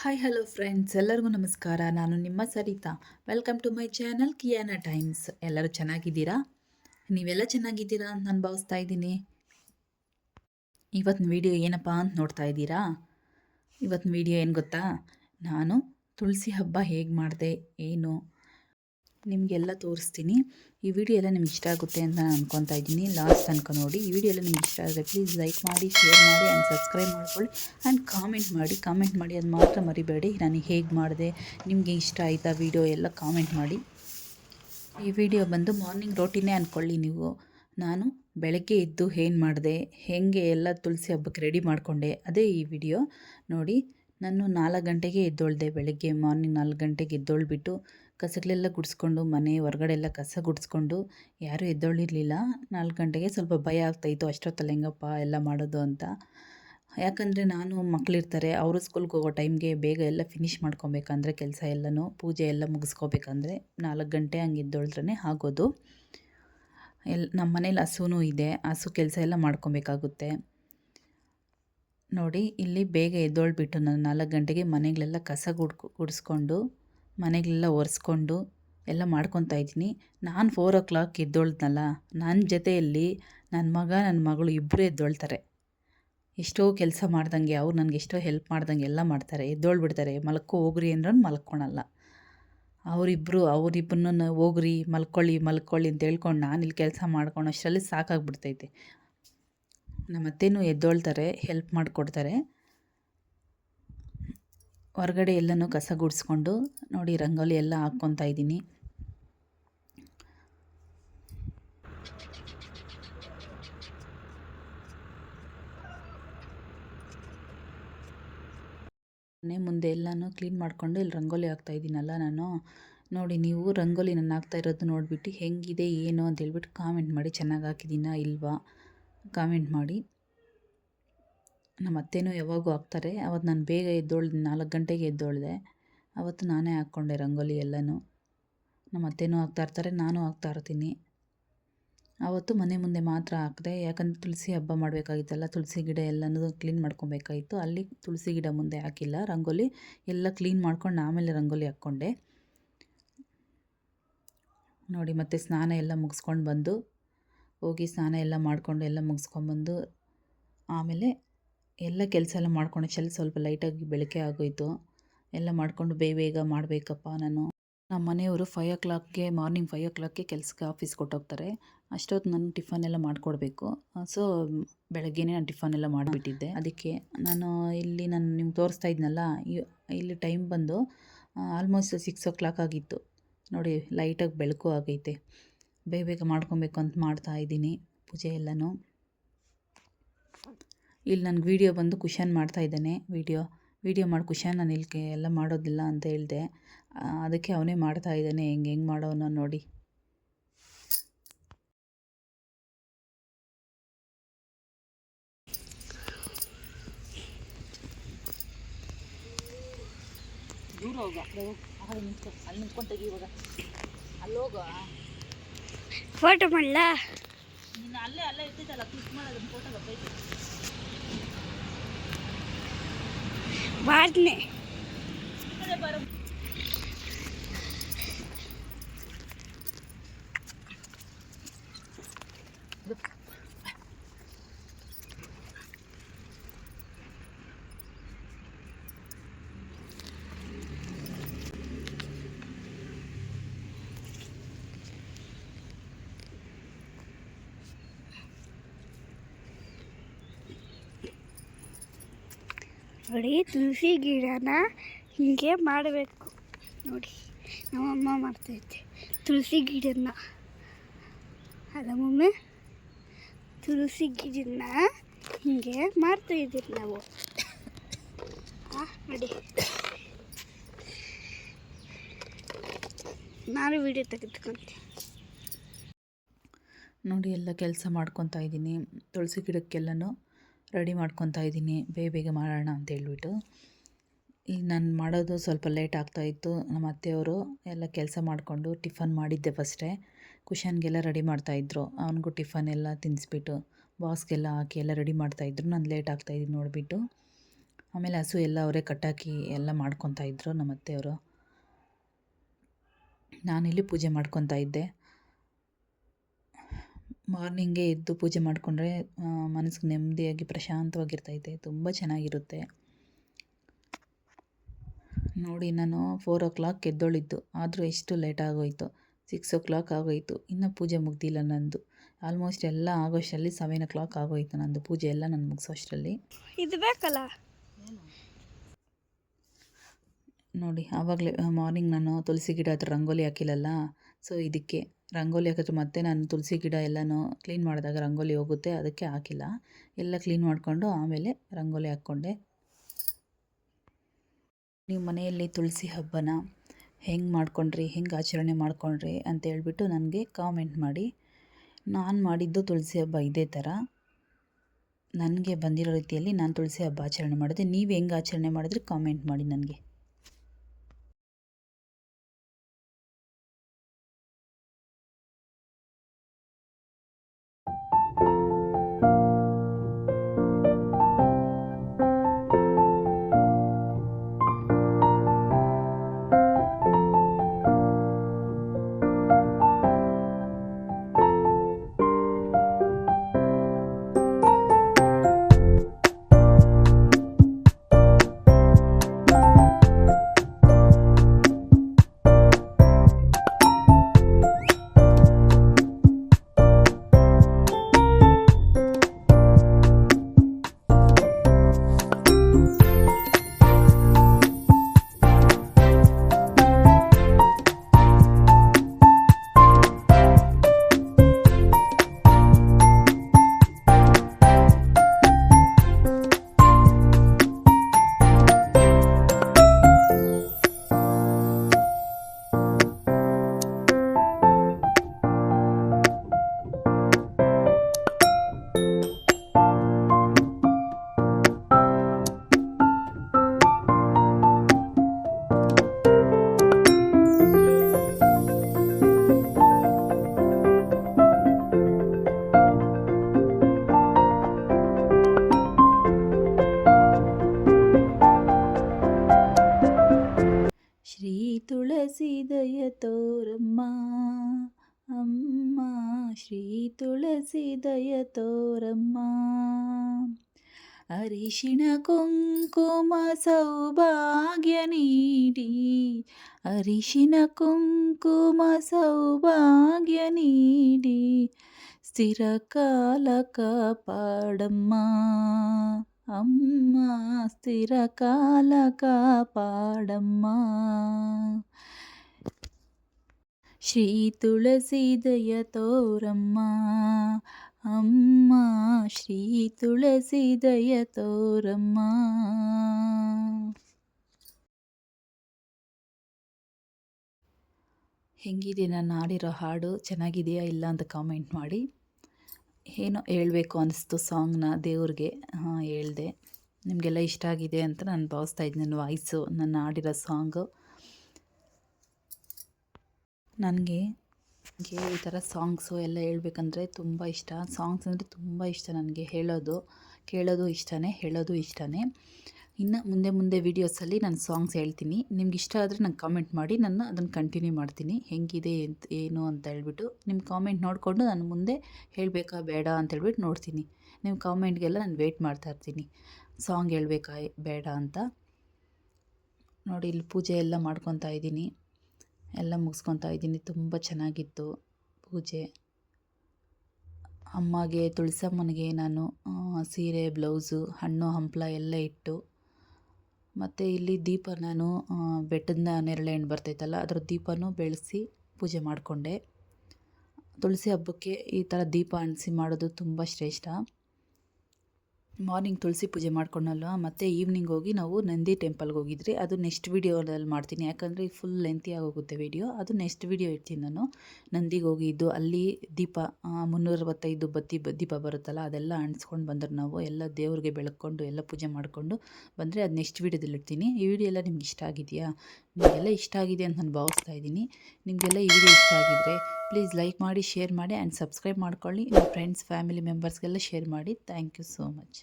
Hi hello friends ಎಲ್ಲರಿಗೂ ನಮಸ್ಕಾರ. ನಾನು ನಿಮ್ಮ Saritha. Welcome to my channel Kiyana times ಎಲ್ಲರೂ ಚೆನ್ನಾಗಿದ್ದೀರಾ? ನೀವೆಲ್ಲ ಚೆನ್ನಾಗಿದ್ದೀರಾ ಅಂತ ನಾನು ಭಾವಿಸ್ತಾ ಇದ್ದೀನಿ. ಇವತ್ತಿನ ವಿಡಿಯೋ ಏನಪ್ಪ ಅಂತ ನೋಡ್ತಾ ಇದ್ದೀರಾ? ಇವತ್ತಿನ ವಿಡಿಯೋ ಏನು ಗೊತ್ತಾ? ನಾನು ತುಳಸಿ ಹಬ್ಬ ಹೇಗೆ ಮಾಡಿದೆ, ಏನು? ನಿಮಗೆಲ್ಲ ತೋರಿಸ್ತೀನಿ. ಈ ವಿಡಿಯೋ ಎಲ್ಲ ನಿಮ್ಗೆ ಇಷ್ಟ ಆಗುತ್ತೆ ಅಂತ ನಾನು ಅನ್ಕೊತಾ ಇದ್ದೀನಿ. ಲಾಸ್ಟ್ ತನಕ ನೋಡಿ. ಈ ವಿಡಿಯೋ ಎಲ್ಲ ನಿಮ್ಗೆ ಇಷ್ಟ ಆದರೆ ಪ್ಲೀಸ್ ಲೈಕ್ ಮಾಡಿ ಶೇರ್ ಮಾಡಿ ಆ್ಯಂಡ್ ಸಬ್ಸ್ಕ್ರೈಬ್ ಮಾಡ್ಕೊಳ್ಳಿ. ಆ್ಯಂಡ್ ಕಾಮೆಂಟ್ ಮಾಡಿ. ಕಾಮೆಂಟ್ ಮಾಡಿ ಅದು ಮಾತ್ರ ಮರಿಬೇಡಿ. ನಾನು ಹೇಗೆ ಮಾಡಿದೆ, ನಿಮಗೆ ಇಷ್ಟ ಆಯಿತಾ ವಿಡಿಯೋ ಎಲ್ಲ ಕಾಮೆಂಟ್ ಮಾಡಿ. ಈ ವಿಡಿಯೋ ಬಂದು ಮಾರ್ನಿಂಗ್ ರೋಟಿನೇ ಅಂದ್ಕೊಳ್ಳಿ ನೀವು. ನಾನು ಬೆಳಗ್ಗೆ ಎದ್ದು ಏನು ಮಾಡಿದೆ, ಹೇಗೆ ಎಲ್ಲ ತುಳಸಿ ಹಬ್ಬಕ್ಕೆ ರೆಡಿ ಮಾಡಿಕೊಂಡೆ, ಅದೇ ಈ ವಿಡಿಯೋ ನೋಡಿ, ನಾನು ನಾಲ್ಕು ಗಂಟೆಗೆ ಎದ್ದೊಳ್ದೆ ಬೆಳಗ್ಗೆ ಮಾರ್ನಿಂಗ್ ನಾಲ್ಕು ಗಂಟೆಗೆ ಎದ್ದೊಳ್ಬಿಟ್ಟು. ಕಸಗಳೆಲ್ಲ ಗುಡಿಸ್ಕೊಂಡು, ಮನೆ ಹೊರಗಡೆ ಎಲ್ಲ ಕಸ ಗುಡಿಸ್ಕೊಂಡು ಯಾರೂ ಎದ್ದೊಳಿರಲಿಲ್ಲ. ನಾಲ್ಕು ಗಂಟೆಗೆ ಸ್ವಲ್ಪ ಭಯ ಆಗ್ತಾಯಿತ್ತು ಅಷ್ಟೊತ್ತಲ್ಲಿ ಹೆಂಗಪ್ಪ ಎಲ್ಲ ಮಾಡೋದು ಅಂತ. ಯಾಕಂದರೆ ನಾನು ಮಕ್ಕಳಿರ್ತಾರೆ ಅವರು ಸ್ಕೂಲ್ಗೆ ಹೋಗೋ ಟೈಮ್ಗೆ ಬೇಗ ಎಲ್ಲ ಫಿನಿಷ್ ಮಾಡ್ಕೊಬೇಕಂದ್ರೆ ಕೆಲಸ ಎಲ್ಲನೂ, ಪೂಜೆ ಎಲ್ಲ ಮುಗಿಸ್ಕೋಬೇಕಂದ್ರೆ ನಾಲ್ಕು ಗಂಟೆ ಹಂಗೆ ಎದ್ದೊಳಿದ್ರೇ ಆಗೋದು. ಎಲ್, ನಮ್ಮ ಮನೇಲಿ ಹಸುನೂ ಇದೆ, ಹಸು ಕೆಲಸ ಎಲ್ಲ ಮಾಡ್ಕೊಬೇಕಾಗುತ್ತೆ. ನೋಡಿ, ಇಲ್ಲಿ ಬೇಗ ಎದ್ದೊಳ್ಬಿಟ್ಟು ನಾನು ನಾಲ್ಕು ಗಂಟೆಗೆ ಮನೆಗಳೆಲ್ಲ ಕಸ ಗುಡ್ಕು, ಗುಡಿಸ್ಕೊಂಡು ಮನೆಗಳೆಲ್ಲ ಒರೆಸ್ಕೊಂಡು ಎಲ್ಲ ಮಾಡ್ಕೊತಾ ಇದ್ದೀನಿ. ನಾನು ಫೋರ್ ಓ ಕ್ಲಾಕ್ ಎದ್ದೋಳ್ದ್ನಲ್ಲ ನನ್ನ ಜೊತೆಯಲ್ಲಿ ನನ್ನ ಮಗ ನನ್ನ ಮಗಳು ಇಬ್ಬರು ಎದ್ದೊಳ್ತಾರೆ. ಎಷ್ಟೋ ಕೆಲಸ ಮಾಡ್ದಂಗೆ, ಅವ್ರು ನನಗೆ ಎಷ್ಟೋ ಹೆಲ್ಪ್ ಮಾಡ್ದಂಗೆ ಎಲ್ಲ ಮಾಡ್ತಾರೆ. ಎದ್ದೋಳ್ಬಿಡ್ತಾರೆ. ಮಲ್ಕೋ, ಹೋಗ್ರಿ ಅಂದ್ರೆ ಮಲ್ಕೊಳಲ್ಲ. ಅವರಿಬ್ಬರು ಅವರಿಬ್ಬರನ್ನ ಹೋಗ್ರಿ, ಮಲ್ಕೊಳ್ಳಿ ಮಲ್ಕೊಳ್ಳಿ ಅಂತ ಹೇಳ್ಕೊಂಡು ನಾನು ಇಲ್ಲಿ ಕೆಲಸ ಮಾಡ್ಕೊಂಡು ಅಷ್ಟರಲ್ಲಿ ಸಾಕಾಗ್ಬಿಡ್ತೈತೆ. ನಮ್ಮ ಅತ್ತೆನೂ ಎದ್ದೊಳ್ತಾರೆ ಹೆಲ್ಪ್ ಮಾಡಿಕೊಡ್ತಾರೆ. ಹೊರಗಡೆ ಎಲ್ಲನೂ ಕಸ ಗುಡಿಸ್ಕೊಂಡು ನೋಡಿ ರಂಗೋಲಿ ಎಲ್ಲ ಹಾಕ್ಕೊತಾ ಇದ್ದೀನಿ. ಮನೆ ಮುಂದೆ ಎಲ್ಲನೂ ಕ್ಲೀನ್ ಮಾಡಿಕೊಂಡು ಇಲ್ಲಿ ರಂಗೋಲಿ ಹಾಕ್ತಾ ಇದ್ದೀನಲ್ಲ ನಾನು. ನೋಡಿ, ನೀವು ರಂಗೋಲಿ ನಾನು ಹಾಕ್ತಾ ಇರೋದು ನೋಡಿಬಿಟ್ಟು ಹೆಂಗಿದೆ, ಏನು ಅಂತ ಹೇಳ್ಬಿಟ್ಟು ಕಾಮೆಂಟ್ ಮಾಡಿ. ಚೆನ್ನಾಗಿ ಹಾಕಿದ್ದೀನಾ ಇಲ್ವಾ? ಕಾಮೆಂಟ್ ಮಾಡಿ. ನಮ್ಮ ಅತ್ತೆನೂ ಯಾವಾಗೂ ಹಾಕ್ತಾರೆ. ಅವತ್ತು ನಾನು ಬೇಗ ಎದ್ದೋಳ್ದೆ, ನಾಲ್ಕು ಗಂಟೆಗೆ ಎದ್ದೋಳ್ದೆ. ಅವತ್ತು ನಾನೇ ಹಾಕ್ಕೊಂಡೆ ರಂಗೋಲಿ ಎಲ್ಲನೂ. ನಮ್ಮ ಅತ್ತೆನೂ ಹಾಕ್ತಾ ಇರ್ತಾರೆ, ನಾನು ಹಾಕ್ತಾ ಇರ್ತೀನಿ. ಆವತ್ತು ಮನೆ ಮುಂದೆ ಮಾತ್ರ ಹಾಕಿದೆ, ಯಾಕಂದರೆ ತುಳಸಿ ಹಬ್ಬ ಮಾಡಬೇಕಾಗಿತ್ತಲ್ಲ, ತುಳಸಿ ಗಿಡ ಎಲ್ಲನೂ ಕ್ಲೀನ್ ಮಾಡ್ಕೊಬೇಕಾಗಿತ್ತು. ಅಲ್ಲಿ ತುಳಸಿ ಗಿಡ ಮುಂದೆ ಹಾಕಿಲ್ಲ, ರಂಗೋಲಿ ಎಲ್ಲ ಕ್ಲೀನ್ ಮಾಡ್ಕೊಂಡು ಆಮೇಲೆ ರಂಗೋಲಿ ಹಾಕ್ಕೊಂಡೆ. ನೋಡಿ, ಮತ್ತೆ ಸ್ನಾನ ಎಲ್ಲ ಮುಗಿಸ್ಕೊಂಡು ಬಂದು, ಹೋಗಿ ಸ್ನಾನ ಎಲ್ಲ ಮಾಡಿಕೊಂಡು ಎಲ್ಲ ಮುಗಿಸ್ಕೊಂಡ್ಬಂದು ಆಮೇಲೆ ಎಲ್ಲ ಕೆಲಸ ಎಲ್ಲ ಮಾಡ್ಕೊಂಡು ಸ್ವಲ್ಪ ಲೈಟಾಗಿ ಬೆಳಕೆ ಆಗೋಯಿತು. ಎಲ್ಲ ಮಾಡಿಕೊಂಡು ಬೇಗ ಬೇಗ ಮಾಡಬೇಕಪ್ಪ ನಾನು. ನಮ್ಮ ಮನೆಯವರು ಫೈವ್ ಓ ಕ್ಲಾಕ್ಗೆ ಮಾರ್ನಿಂಗ್ ಫೈವ್ ಓ ಕ್ಲಾಕ್ಗೆ ಕೆಲಸಕ್ಕೆ ಆಫೀಸ್ ಕೊಟ್ಟೋಗ್ತಾರೆ. ಅಷ್ಟೊತ್ತು ನಾನು ಟಿಫನ್ ಎಲ್ಲ ಮಾಡಿಕೊಡ್ಬೇಕು. ಸೊ ಬೆಳಗ್ಗೆನೇ ನಾನು ಟಿಫನ್ ಎಲ್ಲ ಮಾಡಿಬಿಟ್ಟಿದ್ದೆ. ಅದಕ್ಕೆ ನಾನು ಇಲ್ಲಿ ನಾನು ನಿಮ್ಗೆ ತೋರಿಸ್ತಾ ಇದ್ನಲ್ಲ ಇಲ್ಲಿ ಟೈಮ್ ಬಂದು ಆಲ್ಮೋಸ್ಟ್ ಸಿಕ್ಸ್ ಓ ಕ್ಲಾಕ್ ಆಗಿತ್ತು. ನೋಡಿ ಲೈಟಾಗಿ ಬೆಳಕು ಆಗೈತೆ. ಬೇಗ ಬೇಗ ಮಾಡ್ಕೊಬೇಕು ಅಂತ ಮಾಡ್ತಾ ಇದ್ದೀನಿ ಪೂಜೆ ಎಲ್ಲನೂ. ಇಲ್ಲಿ ನನಗೆ ವೀಡಿಯೋ ಬಂದು ಕುಶನ್ ಮಾಡ್ತಾ ಇದ್ದಾನೆ ವೀಡಿಯೋ ವೀಡಿಯೋ ಮಾಡಿ ಕುಶನ್ ನಾನು ಇಲ್ಲಿ ಎಲ್ಲ ಮಾಡೋದಿಲ್ಲ ಅಂತ ಹೇಳಿದೆ. ಅದಕ್ಕೆ ಅವನೇ ಮಾಡ್ತಾ ಇದ್ದಾನೆ ಹೆಂಗೆ ಹೆಂಗೆ ಮಾಡೋನ ನೋಡಿ. ದೂರ ಹೋಗ. ಅಲ್ಲಿ ನಿಂತ್ಕೊ ಅಲ್ಲಿ ನಿಂತ್ಕೊಂಡು ತೆಗಿ ಇವಾಗ. ಅಲ್ಲಿ ಹೋಗ. ಫೋಟೋ ಮಾಡಲಾ? ನೀನು ಅಲ್ಲೇ ಅಲ್ಲೇ ಇರ್ತಿದ್ದಲ್ಲ ಕ್ಲಿಕ್ ಮಾಡೋದು ಫೋಟೋ ಗೊತ್ತೈತಿ ಮಾಡ್ತೀನಿ ನೋಡಿ ತುಳಸಿ ಗಿಡನ ಹೀಗೆ ಮಾಡಬೇಕು. ನೋಡಿ, ನಮ್ಮಮ್ಮ ಮಾಡ್ತೈತೆ ತುಳಸಿ ಗಿಡನ ಅಲ್ಲ ತುಳಸಿ ಗಿಡನ ಹೀಗೆ ಇದ್ದೀವಿ ನಾವು. ನೋಡಿ. ನಾನು ವಿಡಿಯೋ ತೆಗೆದುಕೊಂತೀನಿ. ನೋಡಿ, ಎಲ್ಲ ಕೆಲಸ ಮಾಡ್ಕೊತಾ ಇದ್ದೀನಿ. ತುಳಸಿ ಗಿಡಕ್ಕೆಲ್ಲನೂ. ರೆಡಿ ಮಾಡ್ಕೊತಾ ಇದ್ದೀನಿ. ಬೇಗ ಬೇಗ ಮಾಡೋಣ ಅಂತ ಹೇಳ್ಬಿಟ್ಟು. ಈಗ ನಾನು ಮಾಡೋದು ಸ್ವಲ್ಪ ಲೇಟ್ ಆಗ್ತಾಯಿತ್ತು ನಮ್ಮ ಅತ್ತೆಯವರು ಎಲ್ಲ ಕೆಲಸ ಮಾಡಿಕೊಂಡು ಟಿಫನ್ ಮಾಡಿದ್ದೆ ಫಸ್ಟೇ. ಕುಶನ್ಗೆಲ್ಲ ರೆಡಿ ಮಾಡ್ತಾಯಿದ್ರು ಅವನಿಗೂ ಟಿಫನ್ ಎಲ್ಲ ತಿನ್ನಿಸ್ಬಿಟ್ಟು ಬಾಸ್ಗೆಲ್ಲ ಹಾಕಿ ಎಲ್ಲ ರೆಡಿ ಮಾಡ್ತಾಯಿದ್ರು ನಾನು ಲೇಟ್ ಆಗ್ತಾಯಿದ್ದೀನಿ ನೋಡಿಬಿಟ್ಟು. ಆಮೇಲೆ ಹಸು ಎಲ್ಲ ಅವರೇ ಕಟ್ಟಾಕಿ ಎಲ್ಲ ಮಾಡ್ಕೊತಾ ಇದ್ದರು ನಮ್ಮ ಅತ್ತೆಯವರು. ನಾನಿಲ್ಲಿ ಪೂಜೆ ಮಾಡ್ಕೊತಾ ಇದ್ದೆ. ಮಾರ್ನಿಂಗೇ ಎದ್ದು ಪೂಜೆ ಮಾಡಿಕೊಂಡ್ರೆ ಮನಸ್ಸಿಗೆ ನೆಮ್ಮದಿಯಾಗಿ ಪ್ರಶಾಂತವಾಗಿರ್ತೈತೆ ತುಂಬ ಚೆನ್ನಾಗಿರುತ್ತೆ. ನೋಡಿ ನಾನು ಫೋರ್ ಓ ಕ್ಲಾಕ್ ಎದ್ದೊಳಿದ್ದು ಆದರೂ ಎಷ್ಟು ಲೇಟ್ ಆಗೋಯಿತು. ಸಿಕ್ಸ್ ಓ ಕ್ಲಾಕ್ ಆಗೋಯಿತು ಇನ್ನೂ ಪೂಜೆ ಮುಗ್ದಿಲ್ಲ ನಂದು. ಆಲ್ಮೋಸ್ಟ್ ಎಲ್ಲ ಆಗೋಷ್ಟರಲ್ಲಿ ಸೆವೆನ್ ಓ ಕ್ಲಾಕ್ ಆಗೋಯಿತು ನಂದು ಪೂಜೆ ಎಲ್ಲ ನಾನು ಮುಗಿಸೋಷ್ಟರಲ್ಲಿ ಇದು ಬೇಕಲ್ಲ? ನೋಡಿ ಆವಾಗಲೇ ಮಾರ್ನಿಂಗ್ ನಾನು ತುಳಸಿ ಗಿಡ ಹತ್ರ ರಂಗೋಲಿ ಹಾಕಿಲ್ಲಲ್ಲ ಸೊ ಇದಕ್ಕೆ ರಂಗೋಲಿ ಹಾಕಿದ್ರೆ ಮತ್ತೆ ನಾನು ತುಳಸಿ ಗಿಡ ಎಲ್ಲನೂ ಕ್ಲೀನ್ ಮಾಡಿದಾಗ ರಂಗೋಲಿ ಹೋಗುತ್ತೆ, ಅದಕ್ಕೆ ಹಾಕಿಲ್ಲ. ಎಲ್ಲ ಕ್ಲೀನ್ ಮಾಡಿಕೊಂಡು ಆಮೇಲೆ ರಂಗೋಲಿ ಹಾಕ್ಕೊಂಡೆ. ನೀವು ಮನೆಯಲ್ಲಿ ತುಳಸಿ ಹಬ್ಬನ ಹೆಂಗೆ ಮಾಡ್ಕೊಂಡ್ರಿ, ಹೆಂಗೆ ಆಚರಣೆ ಮಾಡ್ಕೊಂಡ್ರಿ ಅಂತ ಹೇಳ್ಬಿಟ್ಟು ನನಗೆ ಕಾಮೆಂಟ್ ಮಾಡಿ. ನಾನು ಮಾಡಿದ್ದು ತುಳಸಿ ಹಬ್ಬ ಇದೇ ಥರ ನನಗೆ ಬಂದಿರೋ ರೀತಿಯಲ್ಲಿ ನಾನು ತುಳಸಿ ಹಬ್ಬ ಆಚರಣೆ ಮಾಡಿದೆ. ನೀವು ಹೆಂಗೆ ಆಚರಣೆ ಮಾಡಿದ್ರಿ ಕಾಮೆಂಟ್ ಮಾಡಿ ನನಗೆ. తులసి దయతోరమ్మా అమ్మా. శ్రీ తులసి దయతోరమ్మా అరిషిణ కుంకుమ సౌభాగ్య నీడి అరిషిణ కుంకుమ సౌభాగ్య నీడి స్థిరకాల కాపాడమ్మా ಕಾಲ ಕಾಪಾಡಮ್ಮ ಶ್ರೀ ತುಳಸಿ ದಯ ತೋರಮ್ಮ ಅಮ್ಮ ಶ್ರೀ ತುಳಸಿ ದಯ ತೋರಮ್ಮ ಹೆಂಗಿದೆ ನಾನು ಹಾಡಿರೋ ಹಾಡು ಚೆನ್ನಾಗಿದೆಯಾ? ಇಲ್ಲ ಅಂತ ಕಾಮೆಂಟ್ ಮಾಡಿ. ಏನೋ ಹೇಳಬೇಕು ಅನ್ನಿಸ್ತು ಸಾಂಗ್ನ ದೇವ್ರಿಗೆ. ಹಾಂ, ಹೇಳ್ದೆ. ನಿಮಗೆಲ್ಲ ಇಷ್ಟ ಆಗಿದೆ ಅಂತ ನಾನು ಭಾವಿಸ್ತಾ ಇದ್ದೆ, ನನ್ನ ವಾಯ್ಸು ನನ್ನ ಹಾಡಿರೋ ಸಾಂಗು ನನಗೆ ಈ ಥರ ಸಾಂಗ್ಸು ಎಲ್ಲ ಹೇಳ್ಬೇಕಂದ್ರೆ ತುಂಬ ಇಷ್ಟ. ಸಾಂಗ್ಸ್ ಅಂದರೆ ತುಂಬ ಇಷ್ಟ ನನಗೆ. ಹೇಳೋದು, ಕೇಳೋದು ಇಷ್ಟನೇ, ಹೇಳೋದು ಇಷ್ಟನೇ. ಇನ್ನು ಮುಂದೆ ಮುಂದೆ ವೀಡಿಯೋಸಲ್ಲಿ ನಾನು ಸಾಂಗ್ಸ್ ಹೇಳ್ತೀನಿ. ನಿಮ್ಗೆ ಇಷ್ಟ ಆದರೆ ನಂಗೆ ಕಾಮೆಂಟ್ ಮಾಡಿ, ನಾನು ಅದನ್ನು ಕಂಟಿನ್ಯೂ ಮಾಡ್ತೀನಿ. ಹೆಂಗಿದೆ ಏನು ಅಂತ ಹೇಳ್ಬಿಟ್ಟು ನಿಮ್ಮ ಕಾಮೆಂಟ್ ನೋಡಿಕೊಂಡು ನಾನು ಮುಂದೆ ಹೇಳಬೇಕಾ ಬೇಡ ಅಂತ ಹೇಳ್ಬಿಟ್ಟು ನೋಡ್ತೀನಿ. ನಿಮ್ಮ ಕಾಮೆಂಟ್ಗೆಲ್ಲ ನಾನು ವೆಯ್ಟ್ ಮಾಡ್ತಾ ಇರ್ತೀನಿ. ಸಾಂಗ್ ಹೇಳ್ಬೇಕಾ ಬೇಡ ಅಂತ. ನೋಡಿ, ಇಲ್ಲಿ ಪೂಜೆ ಎಲ್ಲ ಮಾಡ್ಕೊತಾ ಇದ್ದೀನಿ. ಎಲ್ಲ ಮುಗಿಸ್ಕೊತಾ ಇದ್ದೀನಿ. ತುಂಬ ಚೆನ್ನಾಗಿತ್ತು ಪೂಜೆ. ಅಮ್ಮಗೆ, ತುಳಸಮ್ಮನಿಗೆ ನಾನು ಸೀರೆ ಬ್ಲೌಸು ಹಣ್ಣು, ಹಂಪಲ ಎಲ್ಲ ಇಟ್ಟು ಮತ್ತು ಇಲ್ಲಿ ದೀಪ ನಾನು ಬೆಟ್ಟದ ನೇರಳೆ ಹಣ್ಣು ಬರ್ತೈತಲ್ಲ, ಅದ್ರ ದೀಪನೂ ಬೆಳೆಸಿ ಪೂಜೆ ಮಾಡಿಕೊಂಡೆ. ತುಳಸಿ ಹಬ್ಬಕ್ಕೆ ಈ ಥರ ದೀಪ ಅಂಟಿಸಿ ಮಾಡೋದು ತುಂಬ ಶ್ರೇಷ್ಠ. ಮಾರ್ನಿಂಗ್ ತುಳಸಿ ಪೂಜೆ ಮಾಡ್ಕೊಂಡಲ್ವ? ಮತ್ತು ಈವ್ನಿಂಗ್ ಹೋಗಿ ನಾವು ನಂದಿ ಟೆಂಪಲ್ಗೆ ಹೋಗಿದ್ರಿ. ಅದು ನೆಕ್ಸ್ಟ್ ವೀಡಿಯೋದಲ್ಲಿ ಮಾಡ್ತೀನಿ. ಯಾಕಂದರೆ ಫುಲ್ ಲೆಂತಿಯಾಗಿ ಹೋಗುತ್ತೆ ವೀಡಿಯೋ ಅದು ನೆಕ್ಸ್ಟ್ ವೀಡಿಯೋ ಇಡ್ತೀನಿ ನಾನು. ನಂದಿಗೆ ಹೋಗಿದ್ದು, ಅಲ್ಲಿ ದೀಪ ಮುನ್ನೂರವತ್ತೈದು ಬತ್ತಿ ದೀಪ ಬರುತ್ತಲ್ಲ, ಅದೆಲ್ಲ ಅಂಟಿಸ್ಕೊಂಡು ಬಂದರು ನಾವು. ಎಲ್ಲ ದೇವ್ರಿಗೆ ಬೆಳಕೊಂಡು ಎಲ್ಲ ಪೂಜೆ ಮಾಡಿಕೊಂಡು ಬಂದರೆ ಅದು ನೆಕ್ಸ್ಟ್ ವೀಡಿಯೋದಲ್ಲಿ ಇಡ್ತೀನಿ. ಈ ವಿಡಿಯೋ ಎಲ್ಲ ನಿಮ್ಗೆ ಇಷ್ಟ ಆಗಿದೆಯಾ? ನಿಮಗೆಲ್ಲ ಇಷ್ಟ ಆಗಿದೆ ಅಂತ ನಾನು ಭಾವಿಸ್ತಾ ಇದ್ದೀನಿ. ನಿಮಗೆಲ್ಲ ಈ ವಿಡಿಯೋ ಇಷ್ಟ ಆಗಿದ್ರೆ ಪ್ಲೀಸ್ ಲೈಕ್ ಮಾಡಿ ಶೇರ್ ಮಾಡಿ ಆ್ಯಂಡ್ ಸಬ್ಸ್ಕ್ರೈಬ್ ಮಾಡ್ಕೊಳ್ಳಿ. ನಿಮ್ಮ ಫ್ರೆಂಡ್ಸ್ ಫ್ಯಾಮಿಲಿ ಮೆಂಬರ್ಸ್ಗೆಲ್ಲ ಶೇರ್ ಮಾಡಿ. Thank you so much